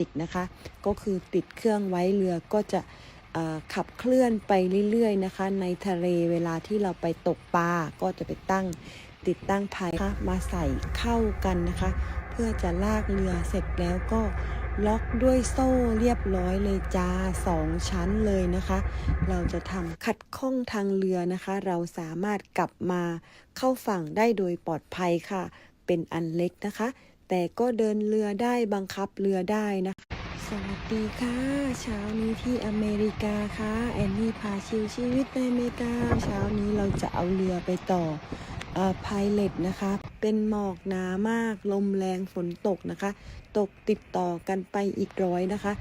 ติดนะคะ ก็คือติดเครื่องไว้เรือก็จะขับเคลื่อนไปเรื่อยๆนะคะ ในทะเลเวลาที่เราไปตกปลาก็จะไปตั้งติดตั้งพายะะมาใส่เข้ากันนะคะ เพื่อจะลากเรือเสร็จแล้วก็ล็อกด้วยโซ่เรียบร้อยเลยจ้าสองชั้นเลยนะคะ เราจะทำขัดข้องทางเรือนะคะ เราสามารถกลับมาเข้าฝั่งได้โดยปลอดภัยค่ะ เป็นอันเล็กนะคะ แต่ก็เดินเรือได้บังคับเรือได้นะคะสวัสดีค่ะ เช้านี้ที่อเมริกาค่ะแอนนี่พาชิวชีวิตในอเมริกา เช้านี้เราจะเอาเรือไปต่ออพายเลตนะคะ เป็นหมอกหนามาก ลมแรงฝนตกนะคะ ตกติดต่อกันไปอีกร้อยนะคะ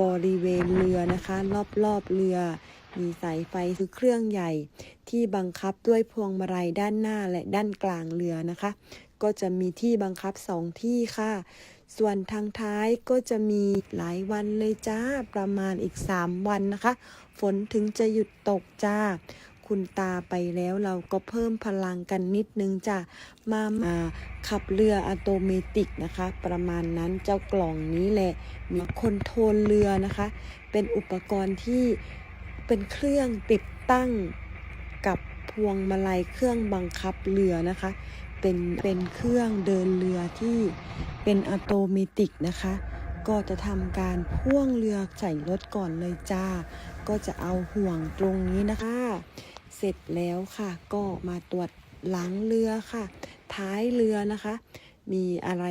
บริเวณเรือนะคะ รอบๆเรือ มีสายไฟคือเครื่องใหญ่ ที่บังคับด้วยพวงมาลัยด้านหน้าและด้านกลางเรือนะคะ ก็จะมีที่บังคับสองที่ค่ะ ส่วนทางท้ายก็จะมีหลายวันเลยจ้า ประมาณอีก 3 วันนะคะ ฝนถึงจะหยุดตกจ้า คุณตาไปแล้วเราก็เพิ่มพลังกันนิดนึงจ้ะ มามาขับเรืออัตโนมัตินะคะ ประมาณนั้นเจ้ากล่องนี้แหละ มีคอนโทรลเรือนะคะ เป็นอุปกรณ์ที่เป็นเครื่องติดตั้งกับพวงมาลัยเครื่องบังคับเรือนะคะ เป็นเป็นเครื่องเดินเรือที่เป็นอัตโนมัตินะคะ ก็จะทำการพ่วงเรือใส่รถก่อนเลยจ้า ก็จะเอาห่วงตรงนี้นะคะ เสร็จแล้วค่ะ ก็มาตรวจหลังเรือค่ะ ท้ายเรือนะคะ มีอะไร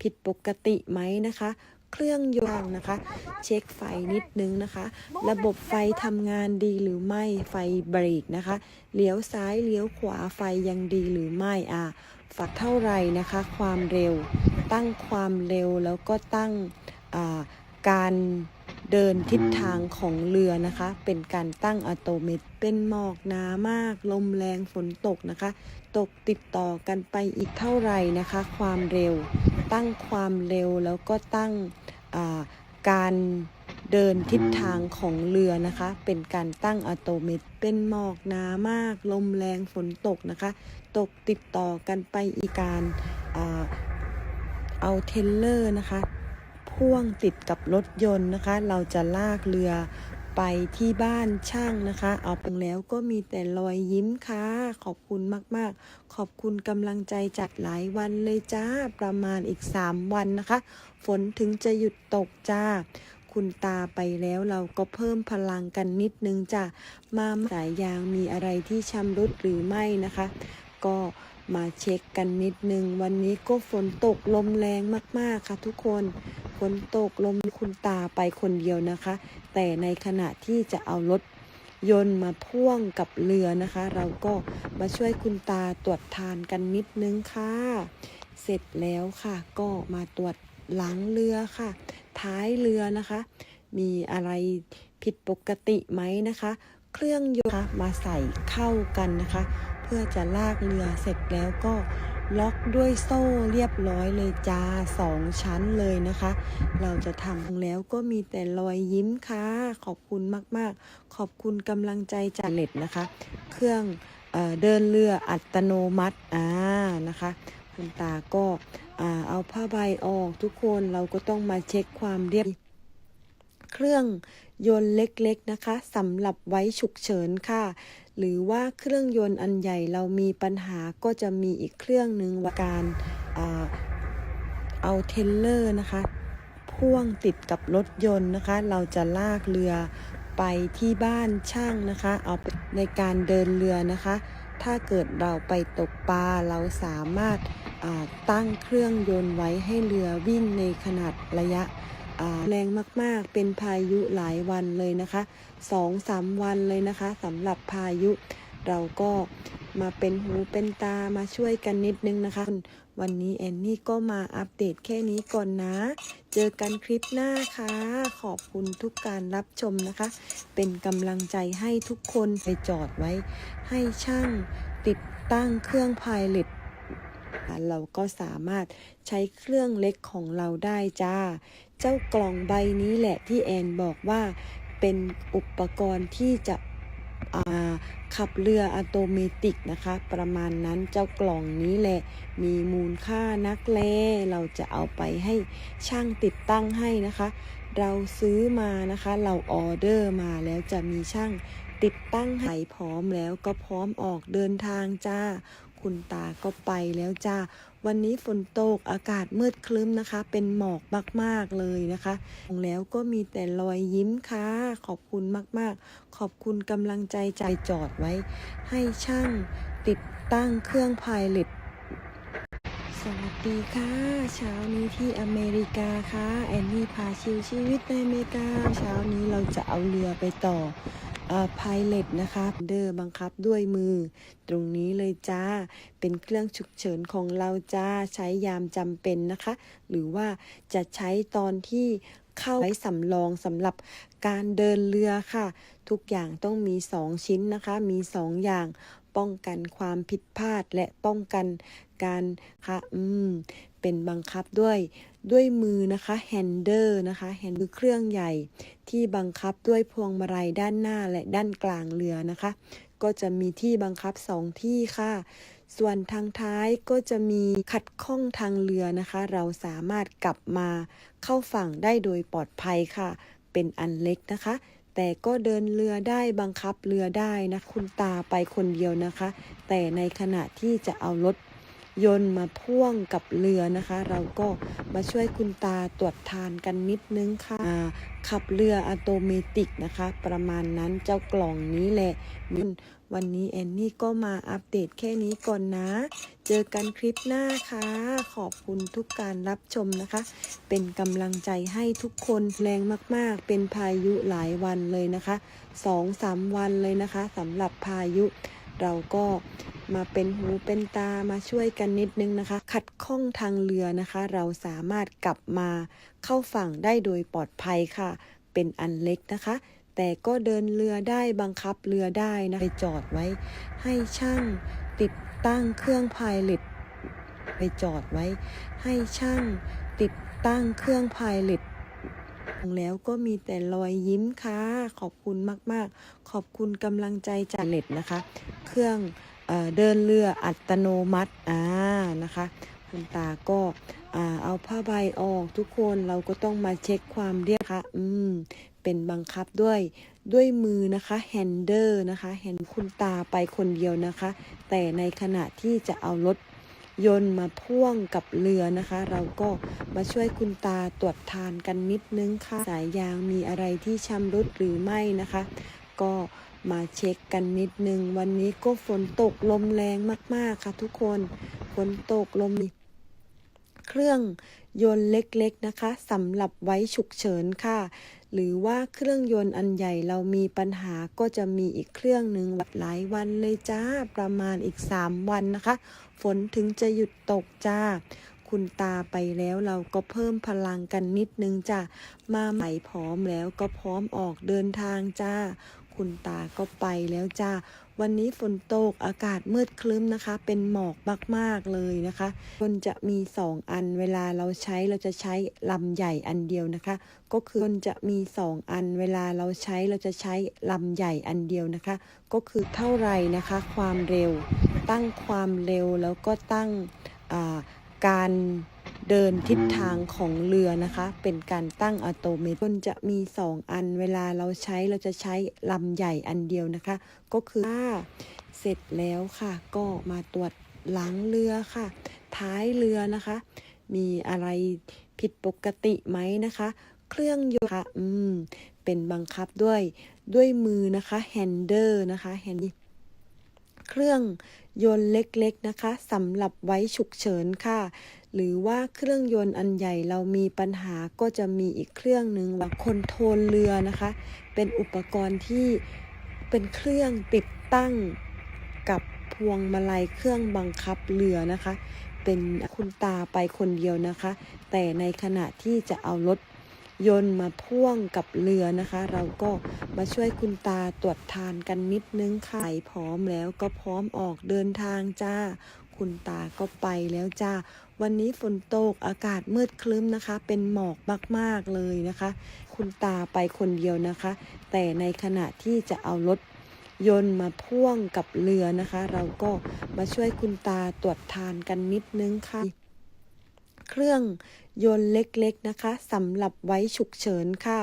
ผิดปกติไหมนะคะ เครื่องยนต์นะคะ เช็คไฟนิดนึงนะคะ ระบบไฟทำงานดีหรือไม่ไฟเบรกนะคะเลี้ยวซ้ายเลี้ยวขวาไฟยังดีหรือไม่อะฝักเท่าไหร่นะคะ ความเร็ว ตั้งความเร็วแล้วก็ตั้งอ่าการเดินทิศทางของเรือนะคะ เป็นการตั้งอัตโนมัติเป็นหมอกหนามาก ลมแรงฝนตกนะคะ ตกติดต่อกันไปอีกเท่าไหร่นะคะ ความเร็ว ตั้งความเร็วแล้วก็ตั้งการเดินทิศทางของเรือนะคะ เป็นการตั้งอัตโนมัติเป็นหมอกหนามาก ลมแรงฝนตกนะคะ ตกติดต่อกันไปอีกการอาเอาเทรลเลอร์นะคะ พ่วงติดกับรถยนต์นะคะ เราจะลากเรือ ไปที่บ้านช่างนะคะ เอาไปแล้วก็มีแต่รอยยิ้มค่ะ ขอบคุณมากๆ ขอบคุณกำลังใจจากหลายวันเลยจ้า ประมาณอีก 3 วันนะคะ ฝนถึงจะหยุดตกจ้า คุณตาไปแล้วเราก็เพิ่มพลังกันนิดนึงจ้ะ มาสายยางมีอะไรที่ชำรุดหรือไม่นะคะ ก็มาเช็คกันนิดนึง วันนี้ก็ฝนตกลมแรงมากๆค่ะทุกคน ฝนตกลมคุณตาไปคนเดียวนะคะ แต่ในขณะที่จะเอารถยนต์มาพ่วงกับเรือนะคะ เราก็มาช่วยคุณตาตรวจทานกันนิดนึงค่ะ เสร็จแล้วค่ะ ก็มาตรวจหลังเรือค่ะ ท้ายเรือนะคะ มีอะไรผิดปกติไหมนะคะ เครื่องยนต์มาใส่เข้ากันนะคะ เพื่อจะลากเรือเสร็จแล้วก็ ล็อกด้วยโซ่เรียบร้อยเลยจ้าสองชั้นเลยนะคะ เราจะทำแล้วก็มีแต่รอยยิ้มค่ะ ขอบคุณมากๆ ขอบคุณกำลังใจจากเล็ดนะคะ เครื่องเอเดินเรืออัตโนมัติอ่านะคะ คุณตาก็เอาผ้าใบออกทุกคนเราก็ต้องมาเช็คความเรียบเครื่อง ยนต์เล็กๆนะคะสำหรับไว้ฉุกเฉินค่ะ หรือว่าเครื่องยนต์อันใหญ่เรามีปัญหาก็จะมีอีกเครื่องหนึ่งว่าการอเอาเทรลเลอร์นะคะ พ่วงติดกับรถยนต์นะคะ เราจะลากเรือไปที่บ้านช่างนะคะ เอาในการเดินเรือนะคะ ถ้าเกิดเราไปตกปลาเราสามารถตั้งเครื่องยนต์ไว้ให้เรือวิ่งในขนาดระยะ แรงมากๆ เป็นพายุหลายวันเลยนะคะสองสามวันเลยนะคะสำหรับพายุ เราก็มาเป็นหูเป็นตามาช่วยกันนิดนึงนะคะ วันนี้แอนนี่ก็มาอัปเดตแค่นี้ก่อนนะ เจอกันคลิปหน้าค่ะ ขอบคุณทุกการรับชมนะคะ เป็นกำลังใจให้ทุกคนไปจอดไว้ ให้ช่างติดตั้งเครื่องพายเล็ต เราก็สามารถใช้เครื่องเล็กของเราได้จ้า เจ้ากล่องใบนี้แหละที่แอนบอกว่าเป็นอุปกรณ์ที่จะขับเรืออัตโนมัตินะคะ ประมาณนั้นเจ้ากล่องนี้แหละ มีมูลค่านักแลเราจะเอาไปให้ช่างติดตั้งให้นะคะ เราซื้อมานะคะ เราออเดอร์มาแล้วจะมีช่างติดตั้งให้พร้อมแล้วก็พร้อมออกเดินทางจ้า คุณตาก็ไปแล้วจ้า วันนี้ฝนตกอากาศมืดครึ้มนะคะ เป็นหมอกมากๆเลยนะคะแล้วก็มีแต่รอยยิ้มค่ะ ขอบคุณมากๆ ขอบคุณกำลังใจใจจอดไว้ ให้ช่างติดตั้งเครื่องพายเล็ตสวัสดีค่ะ เช้านี้ที่อเมริกาค่ะ แอนนี่พาชิวชีวิตในอเมริกา เช้านี้เราจะเอาเรือไปต่อ พายเล็ตนะคะเดอร์บังคับด้วยมือ ตรงนี้เลยจ้า เป็นเครื่องฉุกเฉินของเราจ้า ใช้ยามจำเป็นนะคะ หรือว่าจะใช้ตอนที่เข้าไว้สำรองสำหรับการเดินเรือค่ะ ทุกอย่างต้องมี 2 ชิ้นนะคะ มี 2 อย่าง ป้องกันความผิดพลาดและป้องกันการค่ะ อืม เป็นบังคับด้วย ด้วยมือนะคะแฮนเดอร์นะคะแฮนคือเครื่องใหญ่ที่บังคับด้วยพวงมาลัยด้านหน้าและด้านกลางเรือนะคะ ก็จะมีที่บังคับสองที่ค่ะ ส่วนทางท้ายก็จะมีขัดข้องทางเรือนะคะ เราสามารถกลับมาเข้าฝั่งได้โดยปลอดภัยค่ะ เป็นอันเล็กนะคะ แต่ก็เดินเรือได้บังคับเรือได้นะคุณตาไปคนเดียวนะคะ แต่ในขณะที่จะเอารถ ยนต์มาพ่วงกับเรือนะคะ เราก็มาช่วยคุณตาตรวจทานกันนิดนึงค่ะขับเรืออัตโนมัตินะคะ ประมาณนั้นเจ้ากล่องนี้แหละ วันนี้แอนนี่ก็มาอัปเดตแค่นี้ก่อนนะ เจอกันคลิปหน้าค่ะ ขอบคุณทุกการรับชมนะคะ เป็นกำลังใจให้ทุกคนแรงมากๆ เป็นพายุหลายวันเลยนะคะสองสามวันเลยนะคะสำหรับพายุ เราก็มาเป็นหูเป็นตามาช่วยกันนิดนึงนะคะ ขัดข้องทางเรือนะคะ เราสามารถกลับมาเข้าฝั่งได้โดยปลอดภัยค่ะ เป็นอันเล็กนะคะ แต่ก็เดินเรือได้บังคับเรือได้นะไปจอดไว้ ให้ช่างติดตั้งเครื่องพายเล็ตไปจอดไว้ ให้ช่างติดตั้งเครื่องพายเล็ต แล้วก็มีแต่รอยยิ้มค่ะ ขอบคุณมาก ๆ ขอบคุณกำลังใจจากเล็ตนะคะ เครื่องเดินเรืออัตโนมัติอ่านะคะคุณตาก็เอาผ้าใบออกทุกคนเราก็ต้องมาเช็คความเรียบค่ะอืมเป็นบังคับด้วยด้วยมือนะคะแฮนเดอร์นะคะเห็นคุณตาไปคนเดียวนะคะ แต่ในขณะที่จะเอารถ ยนต์มาพ่วงกับเรือนะคะ เราก็มาช่วยคุณตาตรวจทานกันนิดนึงค่ะ สายยางมีอะไรที่ชำรุดหรือไม่นะคะ ก็มาเช็คกันนิดนึง วันนี้ก็ฝนตกลมแรงมากๆค่ะทุกคนฝนตกลมเครื่องยนต์เล็กๆนะคะสำหรับไว้ฉุกเฉินค่ะ หรือว่าเครื่องยนต์อันใหญ่เรามีปัญหาก็จะมีอีกเครื่องหนึ่งแบบหลายวันเลยจ้าประมาณอีก 3 วันนะคะ ฝนถึงจะหยุดตกจ้า คุณตาไปแล้วเราก็เพิ่มพลังกันนิดนึงจ้ามาใหม่พร้อมแล้วก็พร้อมออกเดินทางจ้า คุณตาก็ไปแล้วจ้า วันนี้ฝนตกอากาศมืดคลึ้มนะคะ เป็นหมอกมากๆเลยนะคะคนจะมีสองอันเวลาเราใช้เราจะใช้ลำใหญ่อันเดียวนะคะ ก็คือคนจะมีสองอันเวลาเราใช้เราจะใช้ลำใหญ่อันเดียวนะคะ ก็คือเท่าไรนะคะ ความเร็ว ตั้งความเร็วแล้วก็ตั้งการ เดินทิศทางของเรือนะคะ เป็นการตั้งอัตโนมัติจะมี 2 อันเวลาเราใช้เราจะใช้ลำใหญ่อันเดียวนะคะ ก็คือถ้าเสร็จแล้วค่ะ ก็มาตรวจหลังเรือค่ะ ท้ายเรือนะคะ มีอะไรผิดปกติไหมนะคะ เครื่องยนต์ค่ะอืมเป็นบังคับด้วยด้วยมือนะคะแฮนเดอร์นะคะแฮนเครื่องยนต์เล็กๆนะคะสำหรับไว้ฉุกเฉินค่ะ หรือว่าเครื่องยนต์อันใหญ่เรามีปัญหาก็จะมีอีกเครื่องหนึ่งว่าคอนโทรลเรือนะคะ เป็นอุปกรณ์ที่เป็นเครื่องติดตั้งกับพวงมาลัยเครื่องบังคับเรือนะคะ เป็นคุณตาไปคนเดียวนะคะ แต่ในขณะที่จะเอารถยนต์มาพ่วงกับเรือนะคะ เราก็มาช่วยคุณตาตรวจทานกันนิดนึงค่ะพร้อมแล้วก็พร้อมออกเดินทางจ้า คุณตาก็ไปแล้วจ้า วันนี้ฝนตกอากาศมืดคลึ้มนะคะ เป็นหมอกมากๆเลยนะคะ คุณตาไปคนเดียวนะคะ แต่ในขณะที่จะเอารถยนต์มาพ่วงกับเรือนะคะ เราก็มาช่วยคุณตาตรวจทานกันนิดนึงค่ะ เครื่องยนต์เล็กๆนะคะสำหรับไว้ฉุกเฉินค่ะ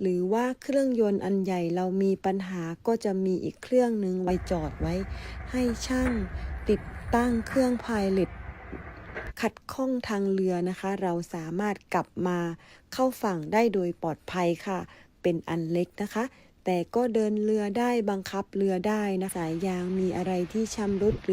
หรือว่าเครื่องยนต์อันใหญ่เรามีปัญหาก็จะมีอีกเครื่องหนึ่งไว้จอดไว้ ให้ช่างติด ตั้งเครื่องพายเล็ตขัดข้องทางเรือนะคะ เราสามารถกลับมาเข้าฝั่งได้โดยปลอดภัยค่ะ เป็นอันเล็กนะคะ แต่ก็เดินเรือได้บังคับเรือได้นะคะสายยางมีอะไรที่ชำรุดหรือ